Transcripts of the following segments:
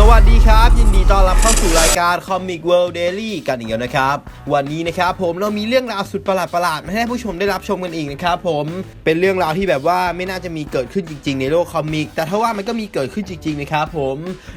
สวัสดีครับ ยินดีต้อนรับเข้าสู่รายการ Comic World Daily กันอีกแล้วนะครับ วันนี้นะครับผมเรามีเรื่องราวสุดประหลาดประหลาดมาให้ผู้ชมได้รับชมกันอีกนะครับผมเป็นเรื่องราวที่แบบว่าไม่น่าจะมีเกิดขึ้นจริง ๆ ในโลกคอมิก แต่ถ้าว่ามันก็มีเกิดขึ้นจริงๆนะครับผม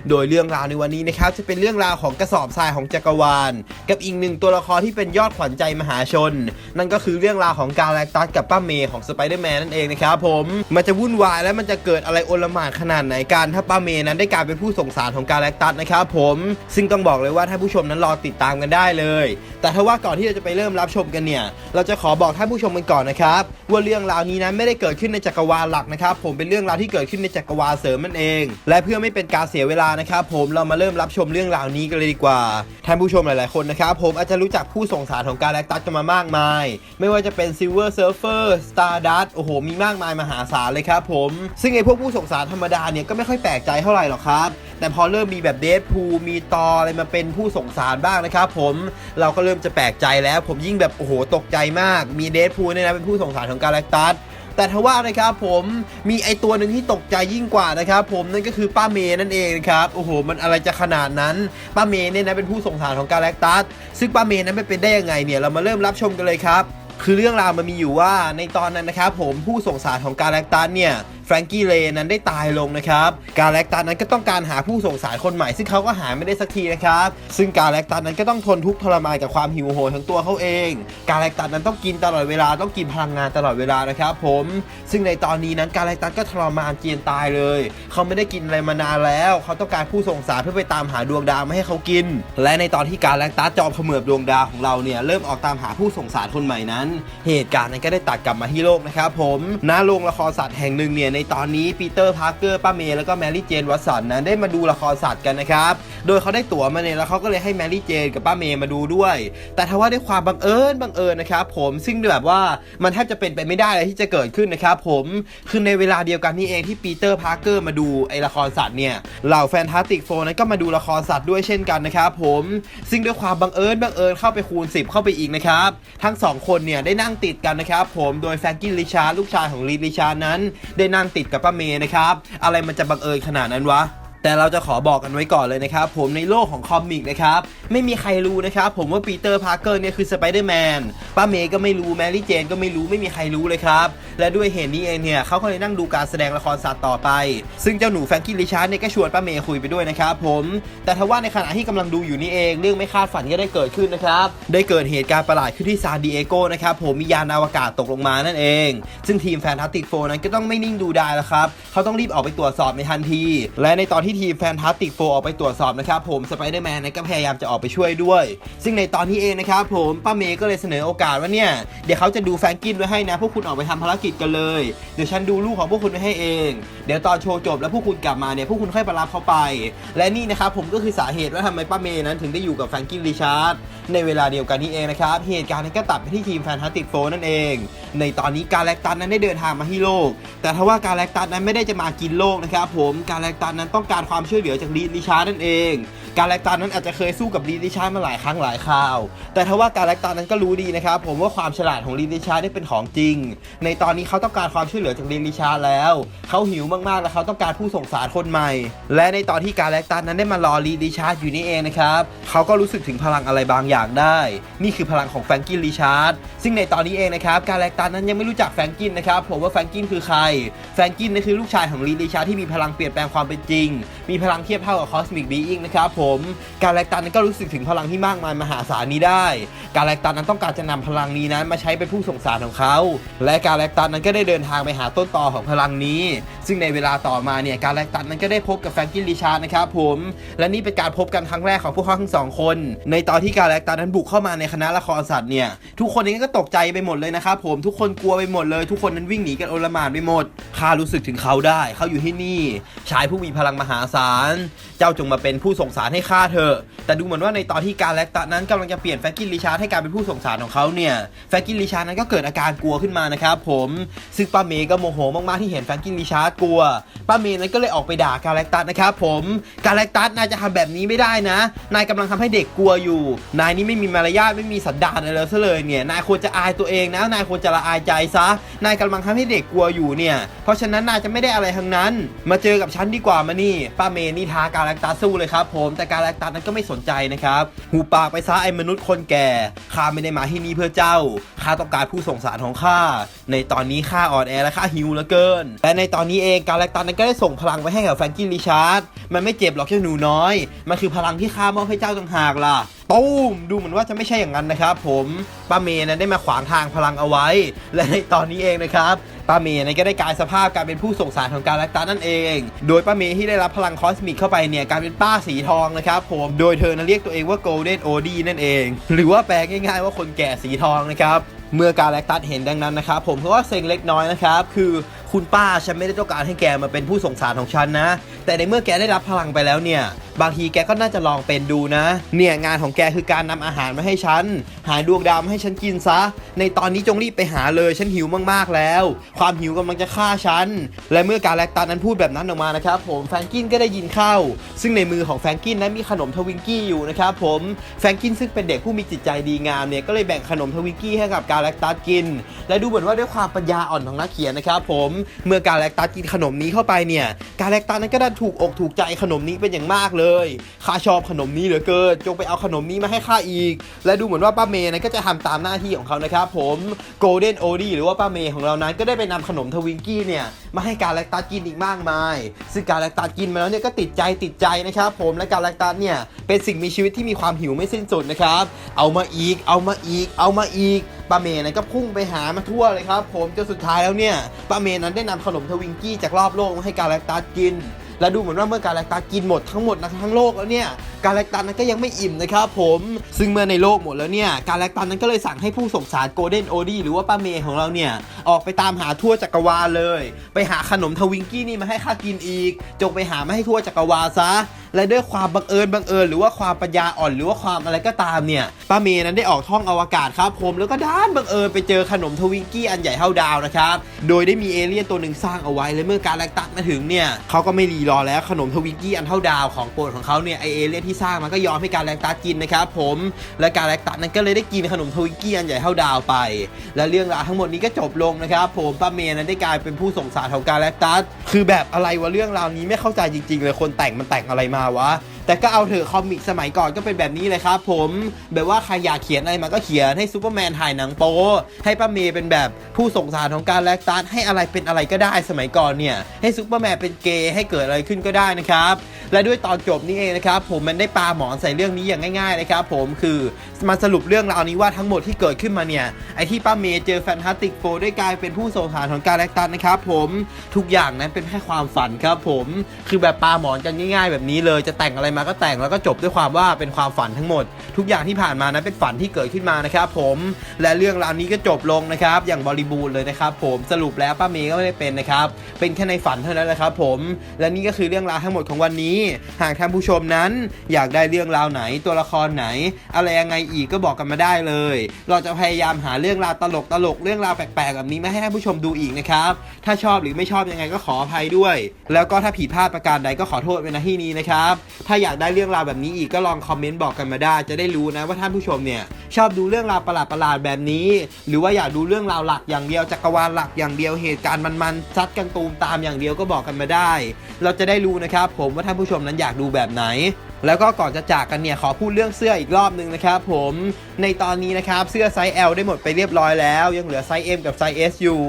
โดยเรื่องราวในวันนี้นะครับจะเป็นเรื่องราวของกระสอบทรายของจักรวาล กับอีกหนึ่งตัวละครที่เป็นยอดขวัญใจมหาชน นั่นก็คือเรื่องราวของกาแล็กตัสกับป้าเมย์ของสไปเดอร์แมนนั่นเองนะครับผมมันจะวุ่นวายและมันจะเกิดอะไรโอลหม่านขนาดไหนกันถ้าป้าเมย์นั้นได้กลายเป็นผู้ส่งสารของกาแล็กตัสนะครับผมซึ่งต้องบอกเลยว่าท่านผู้ชมนั้นรอติดตามกันได้เลย แต่ถ้าว่าก่อนที่เราจะไปเริ่มรับชมกันเนี่ย เราจะขอบอกท่านผู้ชมกันก่อนนะครับว่าเรื่องราวนี้นั้นไม่ได้เกิดขึ้นในจักรวาลหลักนะครับผมเป็นเรื่องราวที่เกิดขึ้นในจักรวาลเสริมนั่นเอง และเพื่อไม่เป็นการเสียเวลานะครับผมเรามาเริ่มรับชมเรื่องราวนี้กันเลยดีกว่าท่านผู้ชมหลาย ๆ คนนะครับผมอาจจะรู้จักผู้ส่งสารของกาแล็กตัสกันมามากมาย ไม่ว่าจะเป็น Silver Surfer Stardust โอ้โห มีมากมายมหาศาลเลยครับผม ซึ่งไอ้พวกผู้ส่งสารธรรมดาเนี่ยก็ไม่ค่อยแปลกใจเท่าไหร่หรอกครับ แต่พอเริ่มมีแบบเดทพูมีตออะไรมาเป็นผู้ส่งสารบ้างนะครับผมเราก็เริ่มจะแปลกใจแล้ว ผมยิ่งแบบโอ้โหตกใจมาก มีเดทพูเนี่ยนะเป็นผู้ส่งสารของกาแล็กตัสแต่ทว่านะครับผมมีไอตัวหนึ่งที่ตกใจยิ่งกว่านะครับผมนั่นก็คือป้าเมย์นั่นเองครับโอ้โห มันอะไรจะขนาดนั้น ป้าเมย์เนี่ยนะเป็นผู้ส่งสารของกาแล็กตัสซึ่งป้าเมย์นั้นไปเป็นได้ยังไงเนี่ยเรามาเริ่มรับชมกันเลยครับคือเรื่องราวมันมีอยู่ว่าในตอนนั้นนะครับผมผู้ส่งสารของกาแล็กตัสเนี่ย ฟรงกี้เลนั้นได้ตายลงนะครับ กาแล็กตัสนั้นก็ต้องการหาผู้ส่งสารคนใหม่ ซึ่งเขาก็หาไม่ได้สักทีนะครับ ซึ่งกาแล็กตัสนั้นก็ต้องทนทุกข์ทรมานกับความหิวโหยของตัวเขาเอง กาแล็กตัสนั้นต้องกินตลอดเวลาต้องกินพลังงานตลอดเวลานะครับผม ซึ่งในตอนนี้นั้นกาแล็กตัสก็ทรมานเจียนตายเลย เขาไม่ได้กินอะไรมานานแล้ว เขาต้องการผู้ส่งสารเพื่อไปตามหาดวงดาวมาให้เขากิน และในตอนที่กาแล็กตัสจอมเขมือบดวงดาวของเราเนี่ยเริ่มออกตามหาผู้ส่งสารคนใหม่นั้น เหตุการณ์นั้นก็ได้ตัดกลับมาที่โลกนะครับผมณโรงละครสัตว์แห่งหนึ่งเนี่ยในตอนนี้ปีเตอร์พาร์เกอร์ป้าเมย์แล้วก็แมรี่เจนวัตสันนั้นได้มาดูละครสัตว์กันนะครับโดยเขาได้ตั๋วมาเนี่ยแล้วเขาก็เลยให้แมรี่เจนกับป้าเมย์มาดูด้วย แต่ทว่าด้วยความบังเอิญบังเอิญนะครับผมซึ่งแบบว่ามันแทบจะเป็นไปไม่ได้เลยที่จะเกิดขึ้นนะครับผมคือในเวลาเดียวกันนี่เองที่ปีเตอร์พาร์เกอร์มาดูไอละครสัตว์เนี่ยเหล่าแฟนตาติกโฟนั้นก็มาดูละครสัตว์ด้วยเช่นกันนะครับผมซึ่งด้วยความบังเอิญบังเอิญเข้าไปคูณ 10 เข้าไปอีกนะครับทั้งสองคนเนี่ยได้นั่งติดกันนะครับผมโดยแฟรงกี้ลิชาร์ลูกชายของลีลิชาร์นั้น ได้นั่งติดกับป้าเมย์นะครับอะไรมันจะบังเอิญขนาดนั้นวะ แต่เราจะขอบอกกันไว้ก่อนเลยนะครับ ผมในโลกของคอมิกนะครับ ไม่มีใครรู้นะครับ ผมว่าปีเตอร์พาร์เกอร์เนี่ยคือสไปเดอร์แมนป้าเมย์ก็ไม่รู้แมรี่เจนก็ไม่รู้ไม่มีใครรู้เลยครับ และด้วยเหตุนี้เองเนี่ยเขาก็เลยนั่งดูการแสดงละครสัตว์ต่อไป ซึ่งเจ้าหนูแฟรงกี้ลิชาร์ดเนี่ยก็ชวนป้าเมย์คุยไปด้วยนะครับผมแต่ทว่าในขณะที่กำลังดูอยู่นี่เองเรื่องไม่คาดฝันก็ได้เกิดขึ้นนะครับได้เกิดเหตุการณ์ประหลาดขึ้นที่ซานดิเอโกนะครับผมมียานอวกาศตกลงมานั่นเอง ซึ่งทีมแฟนตาสติกโฟนั้นก็ต้องไม่นิ่งดูได้แล้วครับเขาต้องรีบออกไปตรวจสอบในทันที และในตอนที่ทีมแฟนตาสติกโฟออกไปตรวจสอบนะครับผมสไปเดอร์แมนก็พยายามจะออกไปช่วยด้วย ซึ่งในตอนนี้เองนะครับผมป้าเมย์ก็เลยเสนอโอกาสว่าเนี่ยเดี๋ยวเขาจะดูแฟรงกินไว้ให้นะพวกคุณออกไปทำภารกิจกันเลย เดี๋ยวฉันดูลูกของพวกคุณไว้ให้เอง เดี๋ยวตอนโชว์จบแล้วพวกคุณกลับมาเนี่ยพวกคุณค่อยไปรับเขาไป และนี่นะครับผมก็คือสาเหตุว่าทำไมป้าเมย์นั้นถึงได้อยู่กับแฟรงกินริชาร์ดในเวลาเดียวกันนี้เองนะครับเหตุการณ์นั้นก็ตัดไปที่ทีมแฟนตาติกโฟนั่นเอง ในตอนนี้กาแล็กตันนั้นได้เดินทางมาที่โลก แต่ทว่ากาแล็กตันนั้นไม่ได้จะมากินโลกนะครับผมกาแล็กตันนั้นต้องการความช่วยเหลือจากลีดิชาร์นั่นเอง กาแล็กตันนั้นอาจจะเคยสู้กับลีดิชาร์มาหลายครั้งหลายคราว แต่ทว่ากาแล็กตันนั้นก็รู้ดีนะครับผมว่าความฉลาดของลีดิชาร์ได้เป็นของจริง ในตอนนี้เขาต้องการความช่วยเหลือจากลีดิชาร์แล้วเขาหิวมากๆและเขาต้องการผู้ส่งสารคนใหม่ และในตอนที่กาแล็กตันนั้นได้มารอลีดิชาร์อยู่นี่เองนะครับเขาก็รู้สึกถึงพลังอะไรบางอย่างได้ นี่คือพลังของแฟรงกินริชาร์ดซึ่งในตอนนี้เองนะครับกาแล็กตันนั้นยังไม่รู้จักแฟรงกินนะครับผมว่าแฟรงกินคือใคร แฟรงกินนั่นคือลูกชายของลีดิชาที่มีพลังเปลี่ยนแปลงความเป็นจริง มีพลังเทียบเท่ากับคอสมิกบีอิงนะครับผมกาแล็กตันนั้นก็รู้สึกถึงพลังที่มากมายมหาศาลนี้ได้ กาแล็กตันนั้นต้องการจะนำพลังนี้นั้นมาใช้เป็นผู้ส่งสารของเขา และกาแล็กตันนั้นก็ได้เดินทางไปหาต้นตอของพลังนี้ ซึ่งในเวลาต่อมาเนี่ยกาแล็กตันนั้นก็ได้พบกับแฟรงกินริชานะครับผมและนี่เป็นการพบกันครั้งแรกของพวกเขาทั้งสองคน ในตอนที่กาแล็กตันนั้นบุกเข้ามาในคณะละครสัตว์เนี่ยทุกคนเองก็ตกใจไปหมดเลยนะครับผมทุกคนกลัวไปหมดเลย ทุกคนนั้นวิ่งหนีกันโอลหม่านไปหมดข้ารู้สึกถึงเขาได้ เขาอยู่ที่นี่ ชายผู้มีพลังมหาศาล เจ้าจงมาเป็นผู้ส่งสารให้ข้าเถอะ แต่ดูเหมือนว่าในตอนที่การแลกตะนั้นกำลังจะเปลี่ยนแฟกินริชาร์ดให้กลายเป็นผู้ส่งสารของเขาเนี่ย แฟกินริชาร์ดนั้นก็เกิดอาการกลัวขึ้นมานะครับผม ซึ่งป้าเมย์ก็โมโหมากๆที่เห็นแฟกินริชาร์ดกลัว ป้าเมย์นั้นก็เลยออกไปด่ากาแล็กตัสนะครับผม กาแล็กตัสนายจะทำแบบนี้ไม่ได้นะ นายกำลังทำให้เด็กกลัวอยู่ นายนี่ไม่มีมารยาทไม่มีสันดานอะไรแล้วซะเลยเนี่ย นายควรจะอายตัวเองนะ นายควรจะละอายใจซะ นายกำลังทำให้เด็กกลัวอยู่เนี่ย เพราะฉะนั้นนายจะไม่ได้อะไรทั้งนั้น มาเจอกับฉันดีกว่ามานี่ ป้าเมย์นี่ท้ากาแล็กตัสสู้เลยครับผม แต่กาแล็กตัสนั้นก็ไม่สนใจนะครับ หูปากไปซะไอ้มนุษย์คนแก่ ข้าไม่ได้มาที่นี่เพื่อเจ้า ข้าต้องการผู้ส่งสารของข้า ในตอนนี้ข้าอ่อนแอและข้าหิวเหลือเกิน และในตอนนี้เองกาแล็กตัสนั้นก็ได้ส่งพลังไปให้กับแฟรงกี้ริชาร์ด มันไม่เจ็บหรอกเจ้าหนูน้อย มันคือพลังที่ข้ามอบให้เจ้าต่างหากล่ะ ตุ้มดูเหมือนว่าจะไม่ใช่อย่างนั้นนะครับ ผมป้าเมย์นั้นได้มาขวางทางพลังเอาไว้ และในตอนนี้เองนะครับป้าเมย์นั้นก็ได้กลายสภาพกลายเป็นผู้ส่งสารของกาแล็กตัสนั่นเอง โดยป้าเมย์ที่ได้รับพลังคอสมิกเข้าไปเนี่ยกลายเป็นป้าสีทองนะครับผมโดยเธอนั้นเรียกตัวเองว่า Golden o d นั่นเอง หรือว่าแปลง่ายๆว่าคนแก่สีทองนะครับเมื่อกาแล็กตัสเห็นดังนั้นนะครับผมเพราะว่าเซ็งเล็กน้อยนะครับ คือ คุณป้าฉันไม่ได้ต้องการให้แกมาเป็นผู้สงสารของฉันนะ แต่ในเมื่อแกได้รับพลังไปแล้วเนี่ย บางทีแกก็น่าจะลองเป็นดูนะ เนี่ยงานของแกคือการนำอาหารมาให้ฉัน หาดวงดาวมาให้ฉันกินซะ ในตอนนี้จงรีบไปหาเลยฉันหิวมากๆแล้ว ความหิวกำลังจะฆ่าฉัน และเมื่อการแล็กตัสนั้นพูดแบบนั้นออกมานะครับผมแฟรงกินก็ได้ยินเข้า ซึ่งในมือของแฟรงกินนั้นมีขนมทวิงกี้อยู่นะครับผมแฟรงกินซึ่งเป็นเด็กผู้มีจิตใจดีงามเนี่ยก็เลยแบ่งขนมทวิงกี้ให้กับการแล็กตัสกิน และดูเหมือนว่าด้วยความปัญญาอ่อนของนักเขียนนะครับผมเมื่อกาแลกตัสกินขนมนี้เข้าไปเนี่ย กาแลกตัสนั้นก็ได้ถูกอกถูกใจขนมนี้เป็นอย่างมากเลยข้าชอบขนมนี้เหลือเกินจงไปเอาขนมนี้มาให้ข้าอีก และดูเหมือนว่าป้าเมย์นั้นก็จะทำตามหน้าที่ของเขานะครับผมโกลเด้นโอดีหรือว่าป้าเมย์ของเรานั้นก็ได้ไปนำขนมทวิงกี้เนี่ยมาให้กาแลกตัสกินอีกมากมาย ซึ่งกาแลกตัสกินมาแล้วเนี่ยก็ติดใจติดใจนะครับผมและกาแลกตัสเนี่ยเป็นสิ่งมีชีวิตที่มีความหิวไม่สิ้นสุดนะครับเอามาอีก เอามาอีก เอามาอีก ป้าเมย์นั้นก็พุ่งไปหามาทั่วเลยครับผมจนสุดท้ายแล้วเนี่ยป้าเมย์นั้นได้นำขนมทวิงกี้จากรอบโลกมาให้กาแล็กตัสกิน และดูเหมือนว่าเมื่อกาแล็กตัสกินหมดทั้งหมดนะทั้งโลกแล้วเนี่ย กาแล็กตัสนั้นก็ยังไม่อิ่มนะครับผมซึ่งเมื่อในโลกหมดแล้วเนี่ยกาแล็กตัสนั้นก็เลยสั่งให้ผู้ส่งสารโกลเด้นโอดีหรือว่าป้าเมย์ของเราเนี่ยออกไปตามหาทั่วจักรวาลเลย ไปหาขนมทวิงกี้นี่มาให้ข้ากินอีก จงไปหามาให้ทั่วจักรวาลซะและด้วยความบังเอิญบังเอิญหรือว่าความปัญญาอ่อนหรือว่าความอะไรก็ตามเนี่ยป้าเมย์นั้นได้ออกท่องอวกาศครับผมแล้วก็ด้านบังเอิญไปเจอขนมทวิงกี้อันใหญ่เท่าดาวนะครับโดยได้มีเอเลี่ยนตัวหนึ่งสร้างเอาไว้และเมื่อกาแล็กตัสมาถึงเนี่ยเขาก็ไม่รีรอแล้วขนมทวิงกี้อันเท่าดาวของโปรดของเขาเนี่ยไอเอเลี่ยนที่สร้างมันก็ยอมให้การแล็กตัดกินนะครับผมและการแล็กตัดนั้นก็เลยได้กินขนมทวิงกี้อันใหญ่เท่าดาวไป และเรื่องราวทั้งหมดนี้ก็จบลงนะครับผมป้าเมย์นั้นได้กลายเป็นผู้ส่งสารของการแล็กตัดคือแบบอะไรวะเรื่องราวนี้ไม่เข้าใจจริงๆเลยคนแต่งมันแต่งอะไรมาวะ แต่ก็เอาเถอะคอมิกสมัยก่อนก็เป็นแบบนี้เลยครับผมแบบว่าใครอยากเขียนอะไรมาก็เขียนให้ซูเปอร์แมนถ่ายหนังโป๊ให้ป้าเมย์เป็นแบบผู้ส่งสารของการแลกตัสให้อะไรเป็นอะไรก็ได้สมัยก่อนเนี่ย ให้ซูเปอร์แมนเป็นเกย์ให้เกิดอะไรขึ้นก็ได้นะครับ และด้วยตอนจบนี้เองนะครับ ผมมันได้ปาหมอนใส่เรื่องนี้อย่างง่ายๆนะครับผมคือมาสรุปเรื่องราวนี้ว่าทั้งหมดที่เกิดขึ้นมาเนี่ยไอที่ป้าเมย์เจอแฟนตาติกโฟได้กลายเป็นผู้ส่งสารของการแลกตัสนะครับผมทุกอย่างนั้นเป็นแค่ความฝันครับผมคือแบบปาหมอนกันง่าย ๆ แบบนี้เลยจะแต่งอะไรมาก็แต่งแล้วก็จบด้วยความว่าเป็นความฝันทั้งหมด ทุกอย่างที่ผ่านมานั้นเป็นฝันที่เกิดขึ้นมานะครับผมและเรื่องราวนี้ก็จบลงนะครับ อย่างบริบูรณ์เลยนะครับผมสรุปแล้วป้าเมย์ก็ไม่ได้เป็นนะครับ เป็นแค่ในฝันเท่านั้นแหละครับผมและนี่ก็คือเรื่องราวทั้งหมดของวันนี้ หากท่านผู้ชมนั้น อยากได้เรื่องราวไหนตัวละครไหน อะไรยังไงอีกก็บอกกันมาได้เลย เราจะพยายามหาเรื่องราวตลกตลกเรื่องราวแปลกๆแบบนี้มาให้ท่านผู้ชมดูอีกนะครับถ้าชอบหรือไม่ชอบยังไงก็ขออภัยด้วย แล้วก็ถ้าผิดพลาดประการใดก็ขอโทษไว้ณที่นี้นะครับถ้าอยากได้เรื่องราวแบบนี้อีกก็ลองคอมเมนต์บอกกันมาได้ จะได้รู้นะว่าท่านผู้ชมเนี่ยชอบดูเรื่องราวประหลาดๆแบบนี้ หรือว่าอยากดูเรื่องราวหลักอย่างเดียวจักรวาลหลักอย่างเดียวเหตุการณ์มันๆซัดกันตูมตามอย่างเดียวก็บอกกันมาได้ เราจะได้รู้นะครับผมว่าท่านผู้ชมนั้นอยากดูแบบไหน แล้วก็ก่อนจะจากกันเนี่ยขอพูดเรื่องเสื้ออีกรอบนึงนะครับผมในตอนนี้นะครับเสื้อไซส์ L ได้หมดไปเรียบร้อยแล้ว ยังเหลือไซส์ M กับไซส์ S อยู่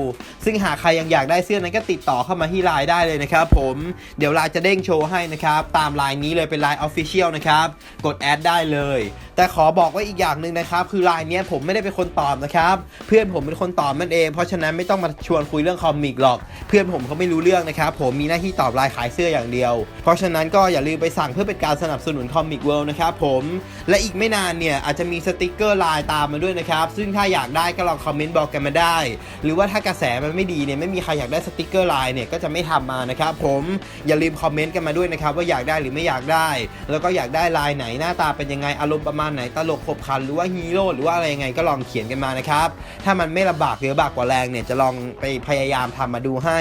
ซึ่งหากใครยังอยากได้เสื้อนั้นก็ติดต่อเข้ามาที่ไลน์ได้เลยนะครับผมเดี๋ยวไลน์จะเด้งโชว์ให้นะครับ ตามไลน์นี้เลยเป็นไลน์ Official นะครับ กดแอดได้เลย แต่ขอบอกไว้อีกอย่างหนึ่งนะครับ คือไลน์นี้ผมไม่ได้เป็นคนตอบนะครับ เพื่อนผมเป็นคนตอบมันเอง เพราะฉะนั้นไม่ต้องมาชวนคุยเรื่องคอมิกหรอก เพื่อนผมเขาไม่รู้เรื่องนะครับผมมีหน้าที่ตอบไลน์ขายเสื้ออย่างเดียว เพราะฉะนั้นก็อย่าลืมไปสั่งเพื่อเป็นการสนับสนุนคอมิกเวิลด์นะครับผมและอีกไม่นานเนี่ยอาจจะมีสติกเกอร์ลน์ตามมาด้วยนะครับ ซึ่งถ้าอยากได้ก็ลองคอมเมนต์บอกกันมาได้ หรือว่าถ้ากระแสมันไม่ดีเนี่ยไม่มีใครอยากได้สติกเกอร์ลน์เนี่ยก็จะไม่ทำมานะครับผมอย่าลืมคอมเมนต์กันมาด้วยนะครับว่าอยากได้หรือไม่อยากได้ แล้วก็อยากได้ลน์ไหนหน้าตาเป็นยังไงอารมณ์ประมาณไหนตลกขบขันหรือว่าฮีโร่หรือว่าอะไรยังไงก็ลองเขียนกันมานะครับถ้ามันไม่ลำบากหรือบากกว่าแรงเนี่ยจะลองไปพยายามทำมาดูให้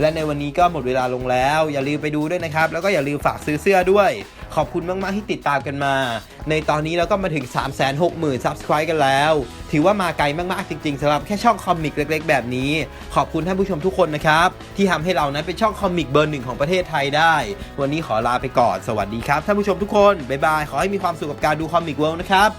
และในวันนี้ก็หมดเวลาลงแล้ว อย่าลืมไปดูด้วยนะครับ แล้วก็อย่าลืมฝากซื้อเสื้อด้วย ขอบคุณมากๆที่ติดตามกันมา ในตอนนี้เราก็มาถึง 3 6 0 0 0 0 Subscribe กันแล้ว ถือว่ามาไกลมากๆจริง ๆสำหรับแค่ช่องคอมิกเล็ก ๆ แบบนี้ ขอบคุณท่านผู้ชมทุกคนนะครับ ที่ทำให้เรานั้นเป็นช่องคอมิกเบอร์หนึ่งของประเทศไทยได้ วันนี้ขอลาไปก่อนสวัสดีครับท่านผู้ชมทุกคนบ๊ายบายขอให้มีความสุขกับการดูคอมิกเวิลด์นะครับ